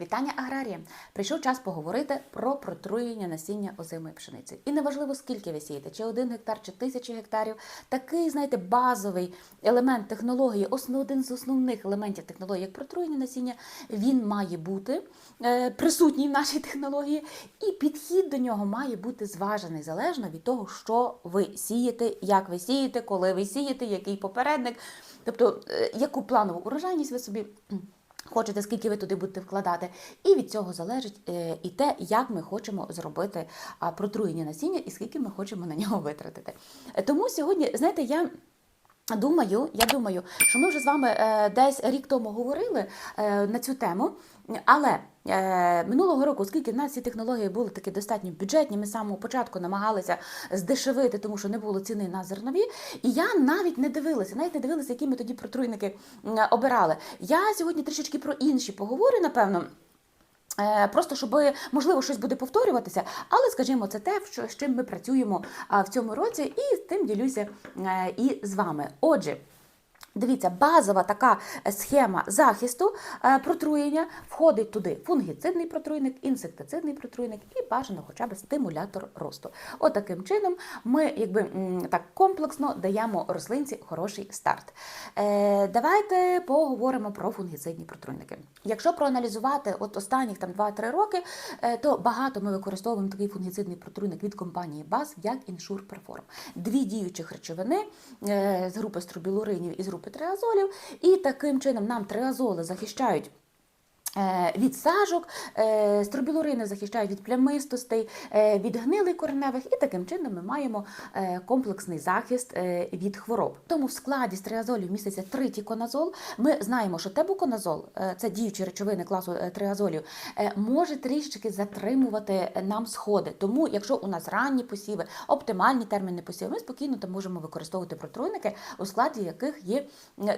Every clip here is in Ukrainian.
Вітання аграріям! Прийшов час поговорити про протруєння насіння озимої пшениці. І неважливо, скільки ви сієте, чи один гектар, чи тисячі гектарів. Такий, знаєте, базовий елемент технології, один з основних елементів технології, як протруєння насіння, він має бути е, присутній в нашій технології, і підхід до нього має бути зважений залежно від того, що ви сієте, як ви сієте, коли ви сієте, який попередник, тобто е, яку планову урожайність ви собі. Хочете, скільки ви туди будете вкладати, і від цього залежить е, і те, як ми хочемо зробити протруєння насіння і скільки ми хочемо на нього витратити. Е, Тому сьогодні, знаєте, я. Думаю, я думаю, що ми вже з вами е, десь рік тому говорили е, на цю тему, але е, минулого року, оскільки в нас ці технології були такі достатньо бюджетні, ми з самого початку намагалися здешевити, тому що не було ціни на зернові. І я навіть не дивилася, навіть не дивилася, які ми тоді протруйники обирали. Я сьогодні трішечки про інші поговорю, напевно. Е, Просто щоб можливо щось буде повторюватися, але скажімо, це те, з чим ми працюємо в цьому році, і з тим ділюся е, і з вами. Отже. Дивіться, базова така схема захисту е, протруєння входить туди фунгіцидний протруйник, інсектицидний протруйник і бажано хоча б стимулятор росту. От чином ми якби так комплексно даємо рослинці хороший старт. Е, давайте поговоримо про фунгіцидні протруйники. Якщо проаналізувати от останніх там 2-3 роки, е, то багато ми використовуємо такий фунгіцидний протруйник від компанії BAS, як Ensure Perform. Дві діючих речовини е, з групи струбілуринів і з групи триазолів, і таким чином нам триазоли захищають. Е, Від сажок, е, стробілурини захищають від плямистостей, е, від гнилих кореневих, і таким чином ми маємо комплексний захист від хвороб. Тому в складі стриазолів міститься тритіконазол. Ми знаємо, що тебуконазол, це діючі речовини класу триазолів, може трішечки затримувати нам сходи. Тому, якщо у нас ранні посіви, оптимальні терміни посіву, ми спокійно там можемо використовувати протруйники, у складі яких є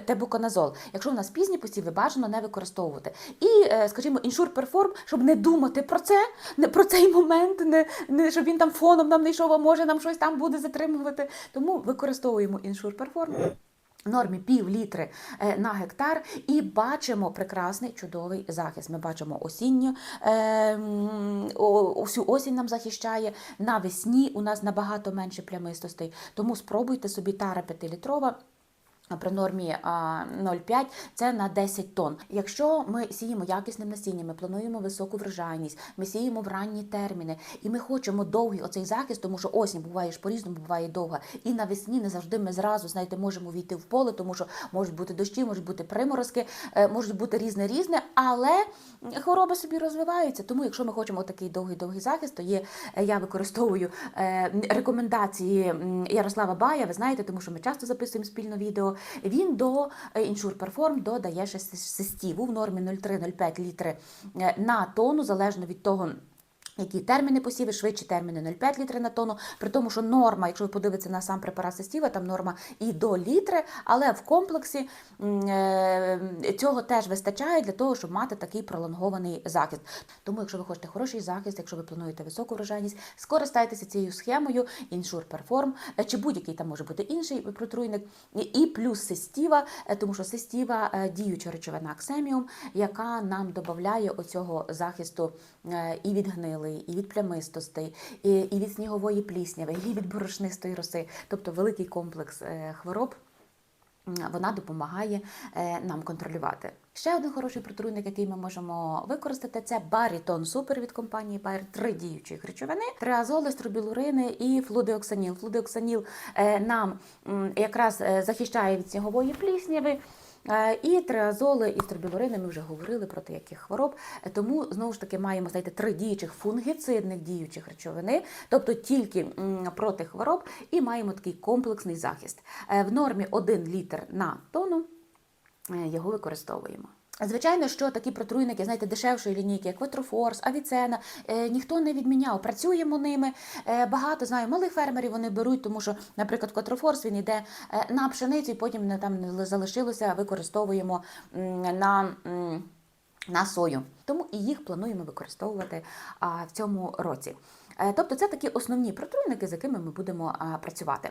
тебуконазол. Якщо у нас пізні посіви, бажано не використовувати. І, скажімо, іншур перформ, щоб не думати про це, не про цей момент, не, не щоб він там фоном нам не йшов, а може нам щось там буде затримувати. Тому використовуємо іншур перформ. Нормі пів літри е, на гектар і бачимо прекрасний чудовий захист. Ми бачимо осінню, е, всю осінь нам захищає. Навесні у нас набагато менше плямистостей. Тому спробуйте собі тара 5-літрова. При нормі 0,5 це на 10 тонн. Якщо ми сіємо якісним насінням, ми плануємо високу врожайність, ми сіємо в ранні терміни, і ми хочемо довгий оцей захист, тому що осінь буває ж по-різному, буває довга. І навесні не завжди ми зразу знаєте, можемо війти в поле, тому що можуть бути дощі, можуть бути приморозки, е, можуть бути різне різне, але хвороби собі розвиваються. Тому, якщо ми хочемо такий довгий довгий захист, то є е, я використовую е, рекомендації Ярослава Бая. Ви знаєте, тому що ми часто записуємо спільно відео. Він до е, Ensure Perform додає ще сис- систіву в нормі 0,3-0,5 літри е, на тонну, залежно від того. Які терміни посіви, швидші терміни 0,5 літри на тонну, при тому, що норма, якщо ви подивитеся на сам препарат сестіва, там норма і до літри, але в комплексі е, цього теж вистачає для того, щоб мати такий пролонгований захист. Тому, якщо ви хочете хороший захист, якщо ви плануєте високу врожайність, скористайтеся цією схемою Ensure Perform, е, чи будь-який там може бути інший протруйник, і- плюс сестіва, е, тому що сестіва діюча речовина аксеміум, яка нам додає оцього захисту і від гнилої, і від плямистостей, і, і від снігової плісняви, і від борошнистої роси, тобто великий комплекс е, хвороб. Вона допомагає е, нам контролювати. Ще один хороший протруйник, який ми можемо використати, це барітон супер від компанії Bayer. Три діючих речовини: триазоли, стробілурини і флудеоксаніл. Флудеоксаніл е, нам якраз захищає від снігової плісняви. Е, І триазоли і стробілурини ми вже говорили про те, яких хвороб. Е, Тому знову ж таки маємо знаєте, три діючих фунгіцидних діючих речовини, тобто тільки проти хвороб, і маємо такий комплексний захист. Е, В нормі 1 літр на тонну е, його використовуємо. Звичайно, що такі протруйники, знаєте, дешевшої лінійки, як Ветрофорс, Авіцена, е, ніхто не відміняв. Працюємо ними. Е, багато знаю, малих фермерів вони беруть, тому що, наприклад, Котрофорс він йде е, на пшеницю, і потім не залишилося, використовуємо на. на сою, тому і їх плануємо використовувати а, в цьому році. Е, Тобто це такі основні протруйники, з якими ми будемо а, працювати.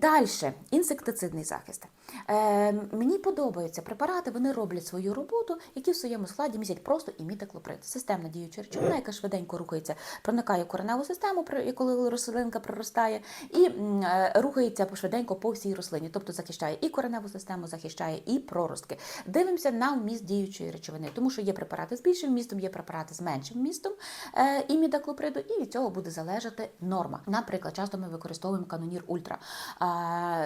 Далі інсектицидний захист. Е, мені подобаються препарати, вони роблять свою роботу, які в своєму складі містять просто імітаклоприд. Системна діюча речовина, яка швиденько рухається, проникає кореневу систему, коли рослинка проростає, і е, рухається швиденько по всій рослині, тобто захищає і кореневу систему, захищає і проростки. Дивимося на вміст діючої речовини, тому що є препарати з більшим вмістом, є препарати з меншим вмістом е, імідаклоприду, і від цього буде залежати норма. Наприклад, часто ми використовуємо канонір ультра.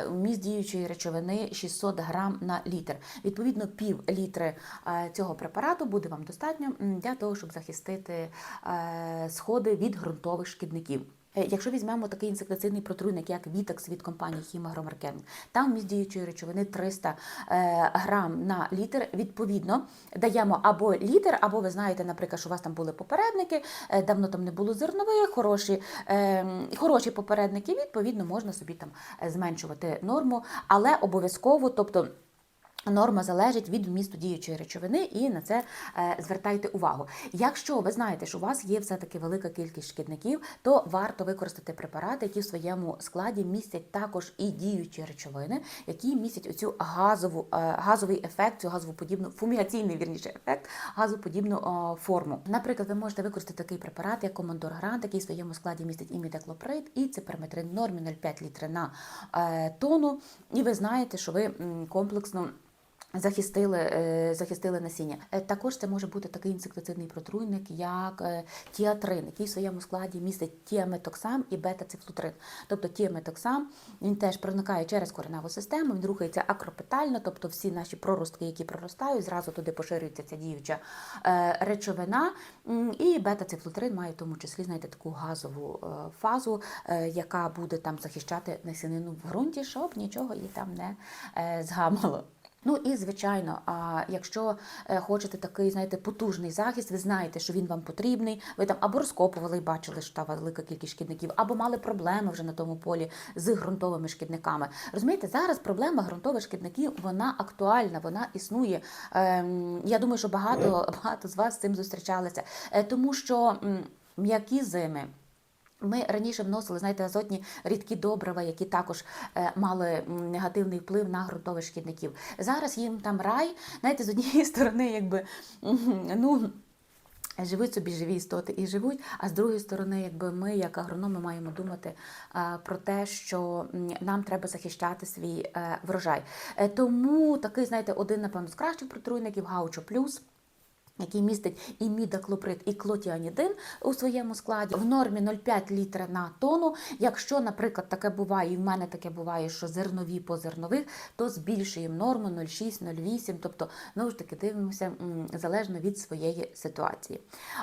Вміст діючої речовини 600 грам на літр. Відповідно, пів літри е, цього препарату буде вам достатньо для того, щоб захистити е, сходи від ґрунтових шкідників. Е, Якщо візьмемо такий інсектицидний протруйник, як Vitex від компанії Хімагромаркетинг, там вміст діючої речовини 300 е, грам на літр. Відповідно, даємо або літр, або ви знаєте, наприклад, що у вас там були попередники, е, давно там не було зернових, хороші, е, хороші попередники. Відповідно, можна собі там зменшувати норму, але обов'язково, тобто. Норма залежить від вмісту діючої речовини, і на це е, звертайте увагу. Якщо ви знаєте, що у вас є все-таки велика кількість шкідників, то варто використати препарати, які в своєму складі містять також і діючі речовини, які містять оцю газову, е, газовий ефект, цю газовоподібну, фумігаційний вірніше ефект, газоподібну форму. Наприклад, ви можете використати такий препарат, як Командор Грант, який в своєму складі містить імідеклоприд і циперметрин в нормі 0,5 літри на е, тонну. І ви знаєте, що ви комплексно. Захистили, е, захистили насіння. Е, Також це може бути такий інсектицидний протруйник, як е, тіатрин, який в своєму складі містить тіаметоксам і бета-цифлутрин. Тобто тіаметоксам він теж проникає через кореневу систему, він рухається акропетально, тобто всі наші проростки, які проростають, зразу туди поширюється ця діюча речовина. І бета-цифлутрин має в тому числі знаєте, таку газову фазу, яка буде там захищати насінину в ґрунті, щоб нічого їй там не згамало. Ну і звичайно, а якщо е, хочете такий, знаєте, потужний захист, ви знаєте, що він вам потрібний. Ви там або розкопували і бачили, що та велика кількість шкідників, або мали проблеми вже на тому полі з ґрунтовими шкідниками. Розумієте, зараз проблема ґрунтових шкідників вона актуальна, вона існує. Ем, я думаю, що багато, багато з вас з цим зустрічалися, Е, тому що м'які зими. Ми раніше вносили, знаєте, азотні рідкі добрива, які також е, мали негативний вплив на ґрунтових шкідників. Зараз їм там рай, знаєте, з однієї сторони, якби ну. Живуть собі живі істоти і живуть, а з другої сторони, якби ми, як агрономи, маємо думати про те, що нам треба захищати свій е, врожай. Е, тому такий, знаєте, один, напевно, з кращих протруйників Гаучо Плюс який містить і мідаклоприд, і клотіанідин у своєму складі в нормі 0,5 літра на тонну. Якщо, наприклад, таке буває, і в мене таке буває, що зернові по зернових, то збільшуємо норму 0,6, 0,8, тобто, знову ж таки, дивимося залежно від своєї ситуації.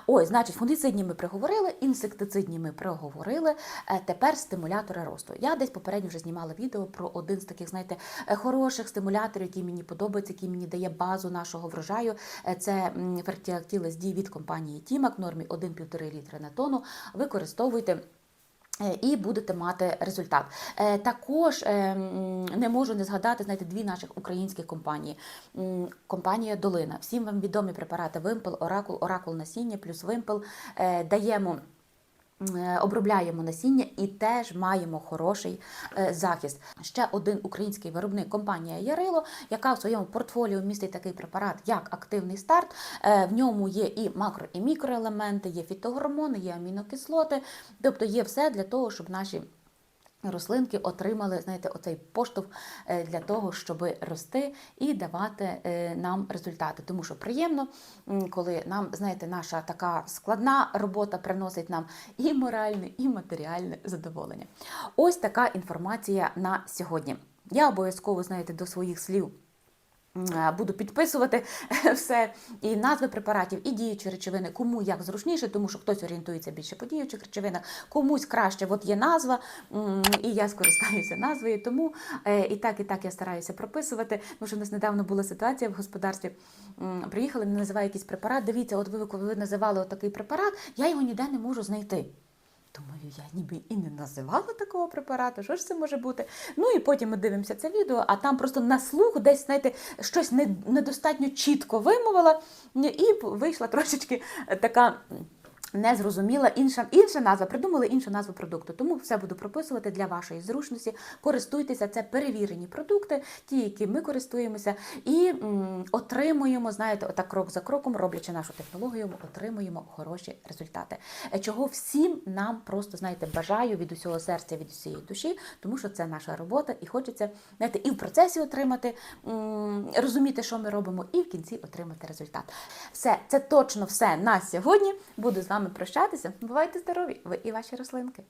Ой, значить, фунгіцидні ми приговорили, інсектицидні ми проговорили. Е, Тепер стимулятори росту. Я десь попередньо вже знімала відео про один з таких, знаєте, е, хороших стимуляторів, який мені подобається, який мені дає базу нашого врожаю. Е, Fertiactil SD від компанії Тімак нормі 1,5 літра на тонну. Використовуйте. е, І будете мати результат. Е, Також е, не можу не згадати знаєте, дві наших українських компанії. Компанія Долина. Всім вам відомі препарати Вимпел, Оракул, Оракул насіння плюс Вимпел. Даємо обробляємо насіння і теж маємо хороший е, захист. Ще один український виробник компанія Ярило, яка в своєму портфоліо містить такий препарат, як активний старт. Е, В ньому є і макро, і мікроелементи, є фітогормони, є амінокислоти, тобто є все для того, щоб наші рослинки отримали, знаєте, оцей поштовх е, для того, щоб рости і давати е, нам результати. Тому що приємно, коли нам, знаєте, наша така складна робота приносить нам і моральне, і матеріальне задоволення. Ось така інформація на сьогодні. Я обов'язково, знаєте, до своїх слів. М, Буду підписувати все і назви препаратів, і діючі речовини, кому як зручніше, тому що хтось орієнтується більше по діючих речовинах, комусь краще. От є назва, і я скористаюся назвою. Тому е, і так, і так я стараюся прописувати. Тому що в нас недавно була ситуація в господарстві. Приїхали, мені називає якийсь препарат. Дивіться, от ви коли ви називали отакий препарат, я його ніде не можу знайти. Думаю, я ніби і не називала такого препарату, що ж це може бути? Ну і потім ми дивимося це відео, а там просто на слух десь, знаєте, щось не- недостатньо чітко вимовила, і вийшла трошечки така. Не зрозуміла інша, інша назва, придумали іншу назву продукту. Тому все буду прописувати для вашої зручності. Користуйтеся, це перевірені продукти, ті, які ми користуємося, і м, отримуємо, знаєте, отак крок за кроком, роблячи нашу технологію, ми отримуємо хороші результати. Е, Чого всім нам просто знаєте, бажаю від усього серця, від усієї душі, тому що це наша робота, і хочеться знаєте, і в процесі отримати, м, розуміти, що ми робимо, і в кінці отримати результат. Все, це точно все на сьогодні. Буду з вами прощатися. Бувайте здорові! Ви і ваші рослинки.